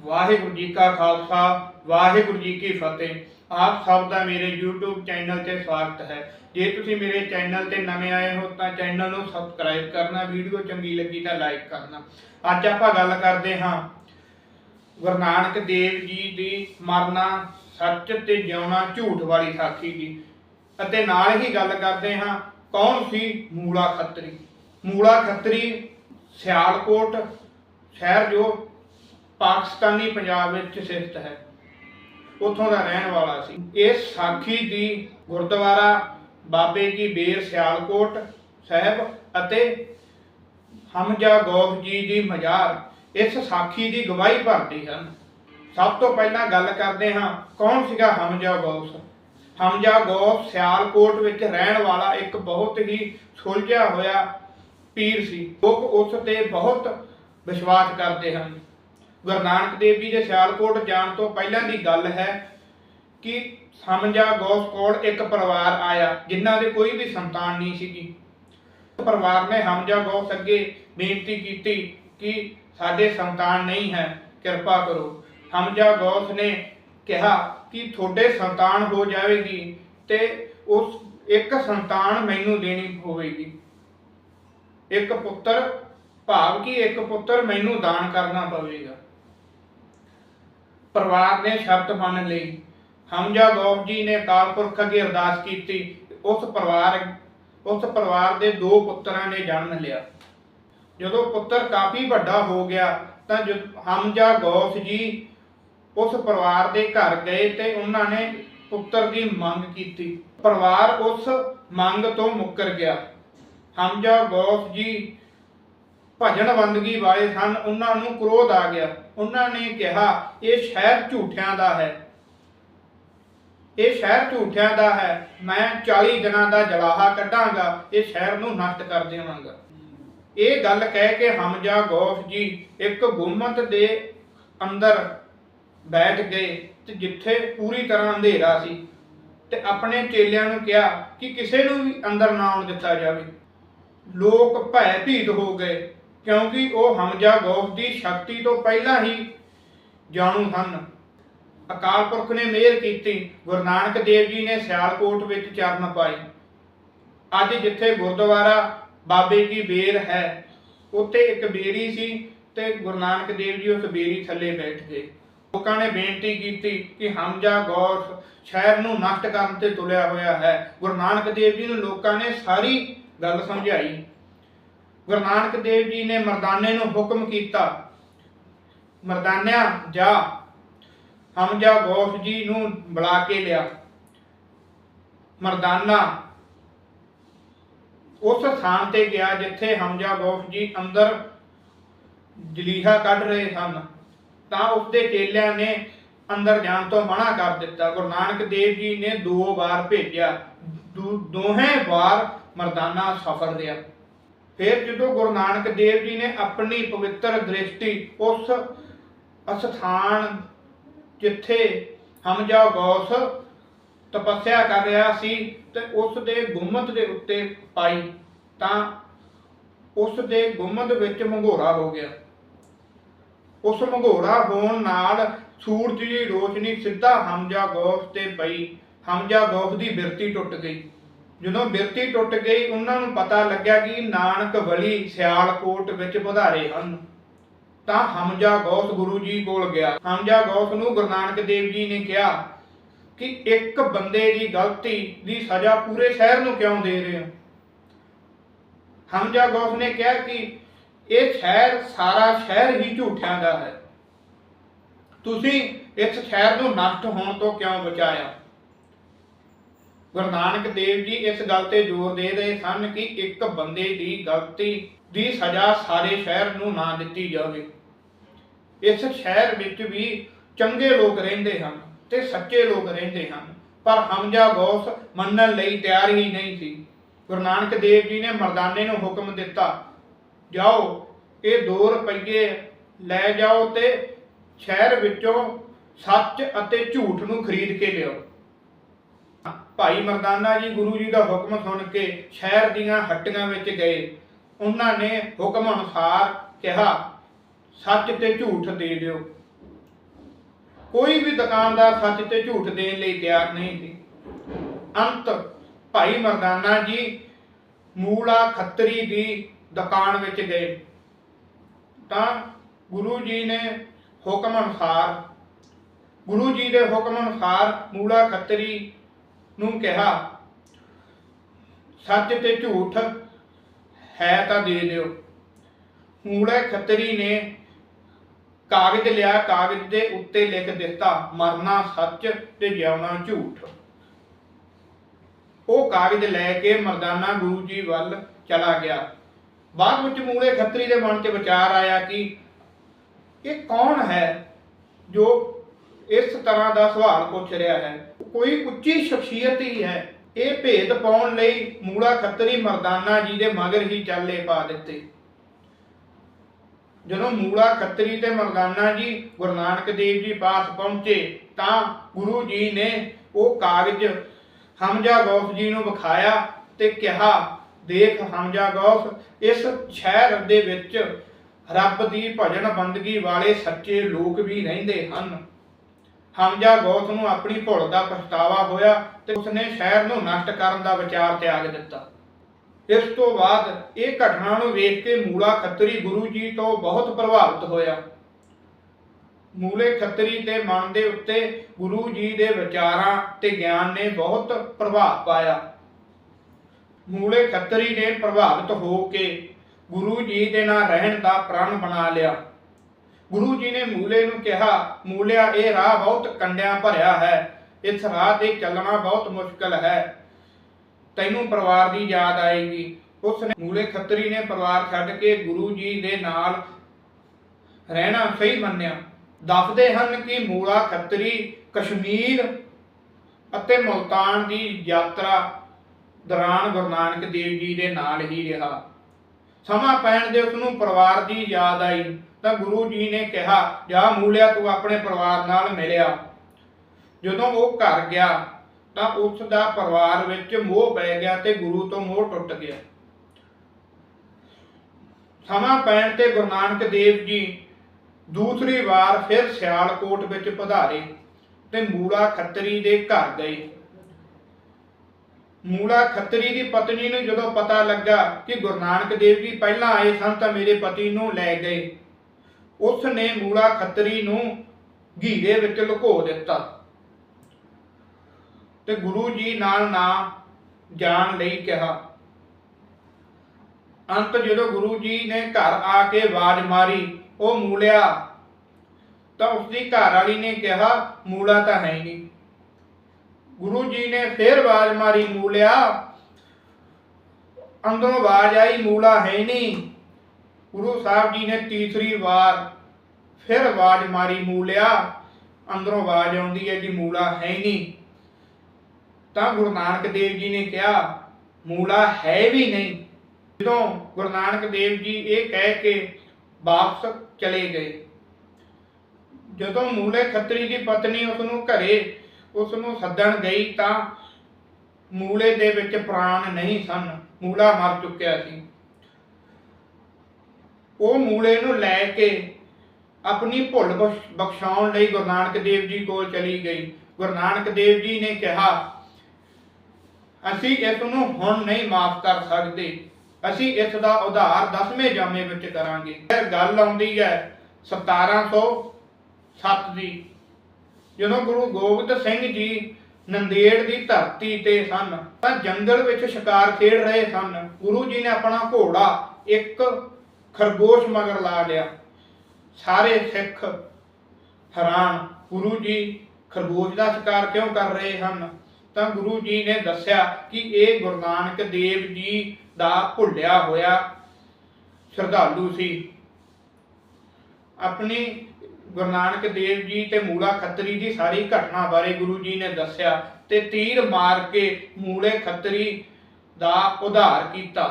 ਵਾਹਿਗੁਰੂ ਜੀ ਕਾ ਖਾਲਸਾ, ਵਾਹਿਗੁਰੂ ਜੀ ਕੀ ਫਤਿਹ। ਆਪ ਸਭ ਦਾ ਮੇਰੇ YouTube ਚੈਨਲ ਤੇ ਸਵਾਗਤ ਹੈ। ਜੇ ਤੁਸੀਂ ਮੇਰੇ ਚੈਨਲ ਤੇ ਨਵੇਂ ਆਏ ਹੋ ਤਾਂ ਚੈਨਲ ਨੂੰ ਸਬਸਕ੍ਰਾਈਬ ਕਰਨਾ, ਵੀਡੀਓ ਚੰਗੀ ਲੱਗੀ ਤਾਂ ਲਾਈਕ ਕਰਨਾ। ਅੱਜ ਆਪਾਂ ਗੱਲ ਕਰਦੇ ਹਾਂ ਗੁਰੂ ਨਾਨਕ ਦੇਵ ਜੀ ਦੀ ਮਰਨਾ ਸੱਚ ਤੇ ਜਿਉਣਾ ਝੂਠ ਵਾਲੀ ਸਾਖੀ ਦੀ। ਅਤੇ ਨਾਲ ਹੀ ਗੱਲ ਕਰਦੇ ਹਾਂ ਕੌਣ ਸੀ ਮੂਲਾ ਖੱਤਰੀ? ਮੂਲਾ ਖੱਤਰੀ ਸਿਆਲਕੋਟ, ਸ਼ਹਿਰ ਜੋ ਪਾਕਿਸਤਾਨੀ ਪੰਜਾਬ ਵਿੱਚ ਸਥਿਤ ਹੈ। ਉੱਥੋਂ ਦਾ ਰਹਿਣ ਵਾਲਾ ਸੀ। ਇਸ ਸਾਖੀ ਦੀ ਗੁਰਦੁਆਰਾ ਬਾਬੇ ਜੀ ਬੇਰ ਸਿਆਲਕੋਟ ਸਾਹਿਬ ਅਤੇ ਹਮਜਾ ਗੌਸ ਜੀ ਦੀ ਮਜ਼ਾਰ ਇਸ ਸਾਖੀ ਦੀ ਗਵਾਹੀ ਭਰਦੀ ਹਨ। ਸਭ ਤੋਂ ਪਹਿਲਾਂ ਗੱਲ ਕਰਦੇ ਹਾਂ, ਕੌਣ ਸੀਗਾ ਹਮਜਾ ਗੌਸ ਹਮਜਾ ਗੌਸ ਸਿਆਲਕੋਟ ਵਿੱਚ ਰਹਿਣ ਵਾਲਾ ਇੱਕ ਬਹੁਤ ਹੀ ਸੁਲਝਿਆ ਹੋਇਆ ਪੀਰ ਸੀ। ਲੋਕ ਉਸ ਤੇ ਬਹੁਤ ਵਿਸ਼ਵਾਸ ਕਰਦੇ ਹਨ। ਗੁਰੂ ਨਾਨਕ ਦੇਵ ਜੀ ਦੇ ਸਿਆਲਕੋਟ ਜਾਣ ਤੋਂ ਪਹਿਲਾਂ ਦੀ ਗੱਲ ਹੈ ਕਿ ਹਮਜਾ ਗੌਸ ਕੋਲ ਇੱਕ ਪਰਿਵਾਰ ਆਇਆ, ਜਿਨ੍ਹਾਂ ਦੇ ਕੋਈ ਵੀ ਸੰਤਾਨ ਨਹੀਂ ਸੀਗੀ। ਪਰਿਵਾਰ ਨੇ ਹਮਜਾ ਗੋਸ ਅੱਗੇ ਬੇਨਤੀ ਕੀਤੀ ਕਿ ਸਾਡੇ ਸੰਤਾਨ ਨਹੀਂ ਹੈ, ਕਿਰਪਾ ਕਰੋ। ਹਮਜਾ ਗੌਸ ਨੇ ਕਿਹਾ ਕਿ ਤੁਹਾਡੇ ਸੰਤਾਨ ਹੋ ਜਾਵੇਗੀ ਤੇ ਉਸ ਇੱਕ ਸੰਤਾਨ ਮੈਨੂੰ ਦੇਣੀ ਹੋਵੇਗੀ। ਇੱਕ ਪੁੱਤਰ ਭਾਵ ਕਿ ਇੱਕ ਪੁੱਤਰ ਮੈਨੂੰ ਦਾਨ ਕਰਨਾ ਪਵੇਗਾ। ਪਰਿਵਾਰ ਨੇ ਸ਼ਰਤ ਮੰਨ ਲਈ। ਹਮਜਾ ਗੌਸ ਜੀ ਨੇ ਅਕਾਲ ਪੁਰਖ ਅੱਗੇ ਅਰਦਾਸ ਕੀਤੀ, ਉਸ ਪਰਿਵਾਰ ਉਸ ਪਰਿਵਾਰ ਦੇ ਦੋ ਪੁੱਤਰਾਂ ਨੇ ਜਨਮ ਲਿਆ। ਜਦੋਂ ਪੁੱਤਰ ਕਾਫੀ ਵੱਡਾ ਹੋ ਗਿਆ, ਤਾਂ ਹਮਜਾ ਗੌਸ ਜੀ ਉਸ ਪਰਿਵਾਰ ਦੇ ਘਰ ਗਏ ਤੇ ਉਹਨਾਂ ਨੇ ਪੁੱਤਰ ਦੀ ਮੰਗ ਕੀਤੀ। ਪਰਿਵਾਰ ਉਸ ਮੰਗ ਤੋਂ ਮੁੱਕਰ ਗਿਆ। ਹਮਜਾ ਗੌਸ ਜੀ ਭਜਨ ਬੰਦਗੀ ਵਾਲੇ ਸਨ, ਉਹਨਾਂ ਨੂੰ ਕ੍ਰੋਧ ਆ ਗਿਆ। ਉਹਨਾਂ ਨੇ ਕਿਹਾ, ਇਹ ਸ਼ਹਿਰ ਝੂਠਿਆਂ ਦਾ ਹੈ। ਇਹ ਸ਼ਹਿਰ ਝੂਠਿਆਂ ਦਾ ਹੈ। ਮੈਂ 40 ਦਿਨਾਂ ਦਾ ਜਲਾਹਾ ਕੱਢਾਂਗਾ, ਇਹ ਸ਼ਹਿਰ ਨੂੰ ਨਸ਼ਟ ਕਰ ਦੇਵਾਂਗਾ। ਇਹ ਗੱਲ ਕਹਿ ਕੇ ਹਮਜਾ ਗੌਸ ਜੀ ਇੱਕ ਗੁੰਮਤ ਦੇ ਅੰਦਰ ਬੈਠ ਗਏ ਤੇ ਜਿੱਥੇ ਪੂਰੀ ਤਰ੍ਹਾਂ ਅੰਧੇਰਾ ਸੀ ਤੇ ਆਪਣੇ ਚੇਲਿਆਂ ਨੂੰ ਕਿਹਾ ਕਿ ਕਿਸੇ ਨੂੰ ਵੀ ਅੰਦਰ ਨਾ ਆਉਣ ਦਿੱਤਾ ਜਾਵੇ। ਲੋਕ ਭੈ ਭੀਤ ਹੋ ਗਏ। ਕਿਉਂਕਿ ਉਹ ਹਮਜਾ ਗੌਸ ਦੀ ਸ਼ਕਤੀ ਤੋਂ ਪਹਿਲਾਂ ਹੀ ਜਾਣੂ ਹਨ। ਅਕਾਲ ਪੁਰਖ ਨੇ ਮਿਹਰ ਕੀਤੀ। ਗੁਰੂ ਨਾਨਕ ਦੇਵ ਜੀ ਨੇ ਸਿਆਲਕੋਟ ਵਿੱਚ ਚਰਨ ਪਾਏ। ਅੱਜ ਜਿੱਥੇ ਗੁਰਦੁਆਰਾ ਬਾਬੇ ਕੀ ਬੇਰ ਹੈ, ਉੱਥੇ ਇੱਕ ਬੇਰੀ ਸੀ ਤੇ ਗੁਰੂ ਨਾਨਕ ਦੇਵ ਜੀ ਉਸ ਬੇਰੀ ਥੱਲੇ ਬੈਠ ਗਏ। ਲੋਕਾਂ ਨੇ ਬੇਨਤੀ ਕੀਤੀ ਕਿ ਹਮਜਾ ਗੌਸ ਸ਼ਹਿਰ ਨੂੰ ਨਸ਼ਟ ਕਰਨ ਤੇ ਤੁਲਿਆ ਹੋਇਆ ਹੈ। ਗੁਰੂ ਨਾਨਕ ਦੇਵ ਜੀ ਨੂੰ ਲੋਕਾਂ ਨੇ ਸਾਰੀ ਗੱਲ ਸਮਝਾਈ। ਗੁਰੂ ਨਾਨਕ ਦੇਵ ਜੀ ਨੇ ਮਰਦਾਨੇ ਨੂੰ ਹੁਕਮ ਕੀਤਾ, ਮਰਦਾਨਿਆ ਜਾ ਹਮਜਾ ਗੌਸ ਜੀ ਨੂੰ ਬੁਲਾ ਕੇ ਲਿਆ। ਮਰਦਾਨਾ ਉਸ ਥਾਂ ਤੇ ਗਿਆ ਜਿੱਥੇ ਹਮਜਾ ਗੌਸ ਜੀ ਅੰਦਰ ਜਲੀਹਾ ਕੱਢ ਰਹੇ ਸਨ। ਤਾਂ ਉਸਦੇ ਚੇਲਿਆਂ ਨੇ ਅੰਦਰ ਜਾਣ ਤੋਂ ਮਨਾ ਕਰ ਦਿੱਤਾ। ਗੁਰੂ ਨਾਨਕ ਦੇਵ ਜੀ ਨੇ ਦੋ ਵਾਰ ਭੇਜਿਆ। ਦੋ- ਦੋਹੇ ਵਾਰ ਮਰਦਾਨਾ ਸਫ਼ਰ ਰਿਹਾ। ਫਿਰ ਜਦੋਂ ਗੁਰੂ ਨਾਨਕ ਦੇਵ ਜੀ ਨੇ ਆਪਣੀ ਪਵਿੱਤਰ ਦ੍ਰਿਸ਼ਟੀ ਉਸ ਅਸਥਾਨ ਜਿੱਥੇ ਹਮਜਾ ਗੌਸ ਤਪੱਸਿਆ ਕਰ ਰਿਹਾ ਸੀ ਤੇ ਉਸ ਦੇ ਗੁੰਮਤ ਦੇ ਉੱਤੇ ਪਾਈ, ਤਾਂ ਉਸ ਦੇ ਗੁੰਮਤ ਵਿੱਚ ਮੰਗੋਰਾ ਹੋ ਗਿਆ। ਉਸ ਮੰਘੋਰਾ ਹੋਣ ਨਾਲ ਸੂਰਜ ਦੀ ਰੋਸ਼ਨੀ ਸਿੱਧਾ ਹਮਜਾ ਗੌਸ ਤੇ ਪਈ ਹਮਜਾ ਗੌਸ ਦੀ ਬਿਰਤੀ ਟੁੱਟ ਗਈ। ਜਦੋਂ ਬਿਰਤੀ ਟੁੱਟ ਗਈ, ਉਹਨਾਂ ਨੂੰ ਪਤਾ ਲੱਗਿਆ ਕਿ ਨਾਨਕ ਵਲੀ ਸਿਆਲਕੋਟ ਵਿੱਚ ਵਧਾਰੇ ਹਨ। ਤਾਂ ਹਮਜਾ ਗੌਸ ਗੁਰੂ ਜੀ ਕੋਲ ਗਿਆ। ਹਮਜਾ ਗੌਸ ਨੂੰ ਗੁਰੂ ਨਾਨਕ ਦੇਵ ਜੀ ਨੇ ਕਿਹਾ ਕਿ ਇੱਕ ਬੰਦੇ ਦੀ ਗਲਤੀ ਦੀ ਸਜ਼ਾ ਪੂਰੇ ਸ਼ਹਿਰ ਨੂੰ ਕਿਉਂ ਦੇ ਰਹੇ ਹੋ? ਹਮਜਾ ਗੌਸ ਨੇ ਕਿਹਾ ਕਿ ਇਹ ਸ਼ਹਿਰ ਸਾਰਾ ਸ਼ਹਿਰ ਹੀ ਝੂਠਿਆਂ ਦਾ ਹੈ। ਤੁਸੀਂ ਇਸ ਸ਼ਹਿਰ ਨੂੰ ਨਸ਼ਟ ਹੋਣ ਤੋਂ ਕਿਉਂ ਬਚਾਇਆ? ਗੁਰੂ ਨਾਨਕ ਦੇਵ ਜੀ ਇਸ ਗੱਲ ਤੇ ਜ਼ੋਰ ਦੇ ਰਹੇ ਸਨ ਕਿ ਇੱਕ ਬੰਦੇ ਦੀ ਗਲਤੀ ਦੀ ਸਜ਼ਾ ਸਾਰੇ ਸ਼ਹਿਰ ਨੂੰ ਨਾ ਦਿੱਤੀ ਜਾਵੇ। ਇਸ ਸ਼ਹਿਰ ਵਿੱਚ ਵੀ ਚੰਗੇ ਲੋਕ ਰਹਿੰਦੇ ਹਨ ਤੇ ਸੱਚੇ ਲੋਕ ਰਹਿੰਦੇ ਹਨ, ਪਰ ਹਮਜਾ ਗੌਸ ਮੰਨਣ ਲਈ ਤਿਆਰ ਹੀ ਨਹੀਂ ਸੀ। ਗੁਰੂ ਨਾਨਕ ਦੇਵ ਜੀ ਨੇ ਮਰਦਾਨੇ ਨੂੰ ਹੁਕਮ ਦਿੱਤਾ, ਜਾਓ, ਇਹ 2 ਰੁਪਏ ਲੈ ਜਾਓ ਤੇ ਸ਼ਹਿਰ ਵਿੱਚੋਂ ਸੱਚ ਅਤੇ ਝੂਠ ਨੂੰ ਖਰੀਦ ਕੇ ਲਿਆਓ। ਭਾਈ ਮਰਦਾਨਾ ਜੀ ਗੁਰੂ ਜੀ ਦਾ ਹੁਕਮ ਸੁਣ ਕੇ ਸ਼ਹਿਰ ਦੀਆਂ ਹੱਟੀਆਂ ਵਿੱਚ ਗਏ। ਉਹਨਾਂ ਨੇ ਹੁਕਮ ਅਨੁਸਾਰ ਕਿਹਾ, ਸੱਚ ਤੇ ਝੂਠ ਦੇ ਦਿਓ। ਕੋਈ ਵੀ ਦੁਕਾਨਦਾਰ ਸੱਚ ਤੇ ਝੂਠ ਦੇਣ ਲਈ ਤਿਆਰ ਨਹੀਂ ਸੀ। ਅੰਤ ਭਾਈ ਮਰਦਾਨਾ ਜੀ ਮੂਲਾ ਖੱਤਰੀ ਦੀ ਦੁਕਾਨ ਵਿੱਚ ਗਏ। ਤਾਂ ਗੁਰੂ ਜੀ ਨੇ ਹੁਕਮ ਅਨੁਸਾਰ, ਗੁਰੂ ਜੀ ਦੇ ਹੁਕਮ ਅਨੁਸਾਰ ਮੂਲਾ ਖੱਤਰੀ ਨੂੰ ਕਿਹਾ, ਸੱਚ ਤੇ ਝੂਠ ਹੈ ਤਾਂ ਦੇ ਦਿਓ। ਮੂੜੇ ਖੱਤਰੀ ਨੇ ਕਾਗਜ਼ ਲਿਆ, ਕਾਗਜ਼ ਦੇ ਉੱਤੇ ਲਿਖ ਦਿੱਤਾ, ਮਰਨਾ ਸੱਚ ਤੇ ਜਿਉਣਾ ਝੂਠ। ਉਹ ਕਾਗਜ਼ ਲੈ ਕੇ ਮਰਦਾਨਾ ਗੁਰੂ ਜੀ ਵੱਲ ਚਲਾ ਗਿਆ। ਬਾਅਦ ਵਿੱਚ ਮੂਲੇ ਖੱਤਰੀ ਦੇ ਮਨ 'ਚ ਵਿਚਾਰ ਆਇਆ ਕਿ ਇਹ ਕੌਣ ਹੈ ਜੋ ਇਸ ਤਰ੍ਹਾਂ ਦਾ ਸਵਾਲ ਪੁੱਛ ਰਿਹਾ ਹੈ? ਕੋਈ ਉੱਚੀ ਸ਼ਖਸੀਅਤ ਹੀ ਹੈ। ਇਹ ਭੇਦ ਪਾਉਣ ਲਈ ਮੂਲਾ ਖੱਤਰੀ ਮਰਦਾਨਾ ਜੀ ਦੇ ਮਗਰ ਹੀ ਚਾਲੇ ਪਾ ਦਿੱਤੇ। ਜਦੋਂ ਮੂਲਾ ਖੱਤਰੀ ਤੇ ਮਰਦਾਨਾ ਜੀ ਗੁਰੂ ਨਾਨਕ ਦੇਵ ਜੀ ਪਾਸ ਪਹੁੰਚੇ ਤਾਂ ਗੁਰੂ ਜੀ ਨੇ ਉਹ ਕਾਗਜ਼ ਹਮਜਾ ਗੌਸ ਜੀ ਨੂੰ ਵਿਖਾਇਆ ਤੇ ਕਿਹਾ, ਦੇਖ ਹਮਜਾ ਗੌਸ, ਇਸ ਸ਼ਹਿਰ ਦੇ ਵਿੱਚ ਰੱਬ ਦੀ ਭਜਨ ਬੰਦਗੀ ਵਾਲੇ ਸੱਚੇ ਲੋਕ ਵੀ ਰਹਿੰਦੇ ਹਨ। ਹਮਜਾ ਗੌਸ ਨੂੰ ਆਪਣੀ ਭੁੱਲ ਦਾ ਪਛਤਾਵਾ ਹੋਇਆ ਤੇ ਉਸਨੇ ਸ਼ਹਿਰ ਨੂੰ ਨਸ਼ਟ ਕਰਨ ਦਾ ਵਿਚਾਰ ਤਿਆਗ ਦਿੱਤਾ। ਇਸ ਤੋਂ ਬਾਅਦ ਇਹ ਘਟਨਾ ਨੂੰ ਵੇਖ ਕੇ ਮੂਲਾ ਖੱਤਰੀ ਗੁਰੂ ਜੀ ਤੋਂ ਬਹੁਤ ਪ੍ਰਭਾਵਿਤ ਹੋਇਆ। ਮੂਲੇ ਖੱਤਰੀ ਦੇ ਮਨ ਦੇ ਉੱਤੇ ਗੁਰੂ ਜੀ ਦੇ ਵਿਚਾਰਾਂ ਤੇ ਗਿਆਨ ਨੇ ਬਹੁਤ ਪ੍ਰਭਾਵ ਪਾਇਆ। ਮੂਲੇ ਖੱਤਰੀ ਨੇ ਪ੍ਰਭਾਵਿਤ ਹੋ ਕੇ ਗੁਰੂ ਜੀ ਦੇ ਨਾਲ ਰਹਿਣ ਦਾ ਪ੍ਰਣ ਬਣਾ ਲਿਆ। ਗੁਰੂ ਜੀ ਨੇ ਮੂਲੇ ਨੂੰ ਕਿਹਾ, ਮੂਲਿਆ, ਇਹ ਰਾਹ ਬਹੁਤ ਕੰਡਿਆਂ ਭਰਿਆ ਹੈ। ਇਸ ਰਾਹ ਤੇ ਚੱਲਣਾ ਬਹੁਤ ਮੁਸ਼ਕਲ ਹੈ। ਤੈਨੂੰ ਪਰਿਵਾਰ ਦੀ ਯਾਦ ਆਏਗੀ। ਉਸ ਨੇ ਮੂਲੇ ਖੱਤਰੀ ਨੇ ਪਰਿਵਾਰ ਛੱਡ ਕੇ ਗੁਰੂ ਜੀ ਦੇ ਨਾਲ ਰਹਿਣਾ ਸਹੀ ਮੰਨਿਆ। ਦੱਸਦੇ ਹਨ ਕਿ ਮੂਲਾ ਖੱਤਰੀ, ਕਸ਼ਮੀਰ ਅਤੇ ਮੁਲਤਾਨ ਦੀ ਯਾਤਰਾ ਦੌਰਾਨ ਗੁਰੂ ਨਾਨਕ ਦੇਵ ਜੀ ਦੇ ਨਾਲ ਹੀ ਰਿਹਾ। ਸਮਾਂ ਪੈਣ ਦੇ ਉਸ ਨੂੰ ਪਰਿਵਾਰ ਦੀ ਯਾਦ ਆਈ ਤਾਂ ਗੁਰੂ ਜੀ ਨੇ ਕਿਹਾ, ਜਾ ਮੂਲਿਆ, ਤੂੰ ਆਪਣੇ ਪਰਿਵਾਰ ਨਾਲ ਮਿਲਿਆ। ਜਦੋਂ ਉਹ ਘਰ ਗਿਆ ਤਾਂ ਉਸ ਦਾ ਪਰਿਵਾਰ ਵਿੱਚ ਮੋਹ ਪੈ ਗਿਆ ਤੇ ਗੁਰੂ ਤੋਂ ਮੋਹ ਟੁੱਟ ਗਿਆ। ਸਮਾਂ ਪੈਣ ਤੇ ਗੁਰੂ ਨਾਨਕ ਦੇਵ ਜੀ ਦੂਸਰੀ ਵਾਰ ਫਿਰ ਸਿਆਲਕੋਟ ਵਿੱਚ ਪਧਾਰੇ ਤੇ ਮੂਲਾ ਖੱਤਰੀ ਦੇ ਘਰ ਗਏ। ਮੂਲਾ ਖੱਤਰੀ ਦੀ ਪਤਨੀ ਨੂੰ ਜਦੋਂ ਪਤਾ ਲੱਗਾ ਕਿ ਗੁਰੂ ਨਾਨਕ ਦੇਵ ਜੀ ਪਹਿਲਾਂ ਆਏ ਸਨ ਤਾਂ ਮੇਰੇ ਪਤੀ ਨੂੰ ਲੈ ਗਏ। ਉਸ ਨੇ ਮੂਲਾ ਖੱਤਰੀ ਨੂੰ ਘੀਰੇ ਵਿੱਚ ਲੁਕੋ ਦਿੱਤਾ। ਤੇ ਗੁਰੂ ਜੀ ਨਾਲ ਨਾ ਜਾਣ ਲਈ ਕਿਹਾ। ਅੰਤ ਜਦੋਂ ਗੁਰੂ ਜੀ ਨੇ ਘਰ ਆ ਕੇ ਆਵਾਜ਼ ਮਾਰੀ, ਉਹ ਮੂਲਿਆ, ਤਾਂ ਉਸਦੀ ਘਰ ਵਾਲੀ ਨੇ ਕਿਹਾ, ਮੂਲਾ ਤਾਂ ਹੈ ਨਹੀਂ। ਗੁਰੂ ਜੀ ਨੇ ਫੇਰ ਆਵਾਜ਼ ਮਾਰੀ, ਮੂਲਿਆ, ਅੰਦਰੋਂ ਆਵਾਜ਼ ਆਈ, ਮੂਲਾ ਹੈ ਨਹੀਂ। ਗੁਰੂ ਸਾਹਿਬ ਜੀ ਨੇ ਤੀਸਰੀ ਵਾਰ ਫਿਰ ਆਵਾਜ਼ ਮਾਰੀ, ਮੂਲਿਆ, ਅੰਦਰੋਂ ਆਵਾਜ਼ ਆਉਂਦੀ ਹੈ ਜੀ, ਮੂਲਾ ਹੈ ਨਹੀਂ। ਤਾਂ ਗੁਰੂ ਨਾਨਕ ਦੇਵ ਜੀ ਨੇ ਕਿਹਾ, ਮੂਲਾ ਹੈ ਵੀ ਨਹੀਂ। ਜਦੋਂ ਗੁਰੂ ਨਾਨਕ ਦੇਵ ਜੀ ਇਹ ਕਹਿ ਕੇ ਵਾਪਸ ਚਲੇ ਗਏ, ਜਦੋਂ ਮੂਲੇ ਖੱਤਰੀ ਦੀ ਪਤਨੀ ਉਸ ਨੂੰ ਘਰੇ ਉਸ ਨੂੰ ਸੱਦਣ ਗਈ ਤਾਂ ਮੂਲੇ ਦੇ ਵਿੱਚ ਪ੍ਰਾਣ ਨਹੀਂ ਸਨ। ਮੂਲਾ ਮਰ ਚੁੱਕਿਆ ਸੀ। ਉਹ ਮੂਲੇ ਨੂੰ ਲੈ ਕੇ ਆਪਣੀ ਭੁੱਲ ਬਖਸ਼ਾਉਣ ਲਈ ਗੁਰੂ ਨਾਨਕ ਦੇਵ ਜੀ ਕੋਲ ਚਲੀ ਗਈ। ਗੁਰੂ ਨਾਨਕ ਦੇਵ ਜੀ ਨੇ ਕਿਹਾ, ਅਸੀਂ ਇਸ ਨੂੰ ਹੁਣ ਨਹੀਂ ਮਾਫ ਕਰ ਸਕਦੇ। ਅਸੀਂ ਇਸ ਦਾ ਉਧਾਰ ਦਸਵੇਂ ਜਾਮੇ ਵਿੱਚ ਕਰਾਂਗੇ। ਇਹ ਗੱਲ ਆਉਂਦੀ ਹੈ 1707 ਦੀ। ਜਦੋਂ ਗੁਰੂ ਗੋਬਿੰਦ ਸਿੰਘ ਜੀ ਨੰਦੇੜ ਦੀ ਧਰਤੀ ਤੇ ਸਨ, ਤਾਂ ਜੰਗਲ ਵਿੱਚ ਸ਼ਿਕਾਰ ਖੇਡ ਰਹੇ ਸਨ। ਗੁਰੂ ਜੀ ਨੇ ਆਪਣਾ ਘੋੜਾ ਇੱਕ ਖਰਗੋਸ਼ ਮਗਰ ਲਾ ਲਿਆ। ਸਾਰੇ ਸਿੱਖ ਹੈਰਾਨ, ਗੁਰੂ ਜੀ, ਖਰਗੋਸ਼ ਦਾ ਸ਼ਿਕਾਰ ਕਿਉਂ ਕਰ ਰਹੇ ਹਨ? ਤਾਂ ਗੁਰੂ ਜੀ ਨੇ ਦੱਸਿਆ ਕਿ ਇਹ ਗੁਰੂ ਨਾਨਕ ਦੇਵ ਜੀ ਦਾ ਭੁੱਲਿਆ ਹੋਇਆ ਸ਼ਰਧਾਲੂ ਸੀ। ਆਪਣੀ ਗੁਰੂ ਨਾਨਕ ਦੇਵ ਜੀ ਤੇ ਮੂਲਾ ਖੱਤਰੀ ਦੀ ਸਾਰੀ ਘਟਨਾ ਬਾਰੇ ਗੁਰੂ ਜੀ ਨੇ ਦੱਸਿਆ ਤੇ ਤੀਰ ਮਾਰ ਕੇ ਮੂਲੇ ਖੱਤਰੀ ਦਾ ਉਧਾਰ ਕੀਤਾ।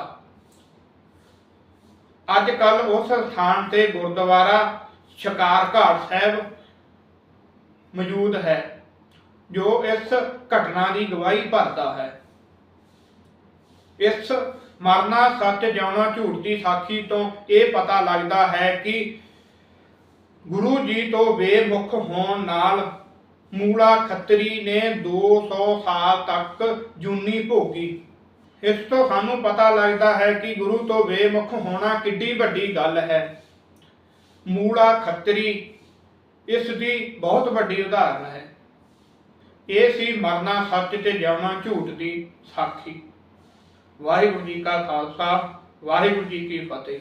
ਅੱਜ ਕੱਲ ਉਸ ਸਥਾਨ ਤੇ ਗੁਰਦੁਆਰਾ ਸ਼ਿਕਾਰ ਘਾਟ ਸਾਹਿਬ ਮੌਜੂਦ ਹੈ, ਜੋ ਇਸ ਘਟਨਾ ਦੀ ਗਵਾਹੀ ਭਰਦਾ ਹੈ। ਇਸ ਮਰਨਾ ਸੱਚ ਜਿਉਣਾ ਝੂਠ ਦੀ ਸਾਖੀ ਤੋਂ ਇਹ ਪਤਾ ਲੱਗਦਾ ਹੈ ਕਿ ਗੁਰੂ ਜੀ ਤੋਂ ਬੇਮੁਖ ਹੋਣ ਨਾਲ ਮੂਲਾ ਖੱਤਰੀ ਨੇ 200 ਸਾਲ ਤੱਕ ਜੂਨੀ ਭੋਗੀ। ਇਸ ਤੋਂ ਸਾਨੂੰ ਪਤਾ ਲੱਗਦਾ ਹੈ ਕਿ ਗੁਰੂ ਤੋਂ ਬੇਮੁਖ ਹੋਣਾ ਕਿੱਡੀ ਵੱਡੀ ਗੱਲ ਹੈ। ਮੂਲਾ ਖੱਤਰੀ ਇਸ ਦੀ ਬਹੁਤ ਵੱਡੀ ਉਦਾਹਰਨ ਹੈ। ਇਹ ਸੀ ਮਰਨਾ ਸੱਚ ਤੇ ਜਿਉਣਾ ਝੂਠ ਦੀ ਸਾਖੀ। ਵਾਹਿਗੁਰੂ ਜੀ ਕਾ ਖਾਲਸਾ, ਵਾਹਿਗੁਰੂ ਜੀ ਕੀ ਫਤਿਹ।